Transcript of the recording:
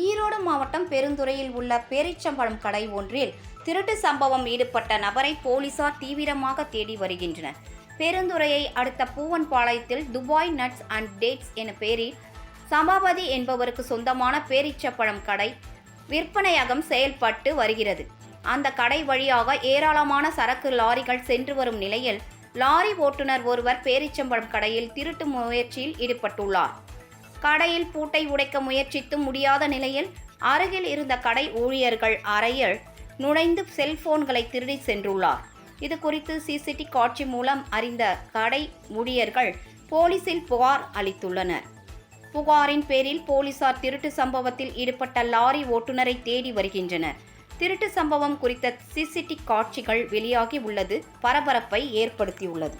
ஈரோடு மாவட்டம் பெருந்துறையில் உள்ள பேரிச்சம்பழம் கடை ஒன்றில் திருட்டு சம்பவம் ஈடுபட்ட நபரை போலீசார் தீவிரமாக தேடி வருகின்றனர். பெருந்துறையை அடுத்த பூவன்பாளையத்தில் துபாய் நட்ஸ் அண்ட் டேட்ஸ் என பெயரில் சபாபதி என்பவருக்கு சொந்தமான பேரிச்சப்பழம் கடை விற்பனையகம் செயல்பட்டு வருகிறது. அந்த கடை வழியாக ஏராளமான சரக்கு லாரிகள் சென்று வரும் நிலையில் லாரி ஓட்டுநர் ஒருவர் பேரிச்சம்பழம் கடையில் திருட்டு முயற்சியில் ஈடுபட்டுள்ளார். கடையில் பூட்டை உடைக்க முயற்சித்து முடியாத நிலையில் அருகில் இருந்த கடை ஊழியர்கள் அறையில் நுழைந்து செல்போன்களை திருடி சென்றுள்ளார். இது குறித்து சிசிடி காட்சி மூலம் அறிந்த கடை ஊழியர்கள் போலீசில் புகார் அளித்துள்ளனர். புகாரின் பேரில் போலீசார் திருட்டு சம்பவத்தில் ஈடுபட்ட லாரி ஓட்டுநரை தேடி வருகின்றனர். திருட்டு சம்பவம் குறித்த சிசிடி காட்சிகள் வெளியாகி உள்ளது பரபரப்பை ஏற்படுத்தியுள்ளது.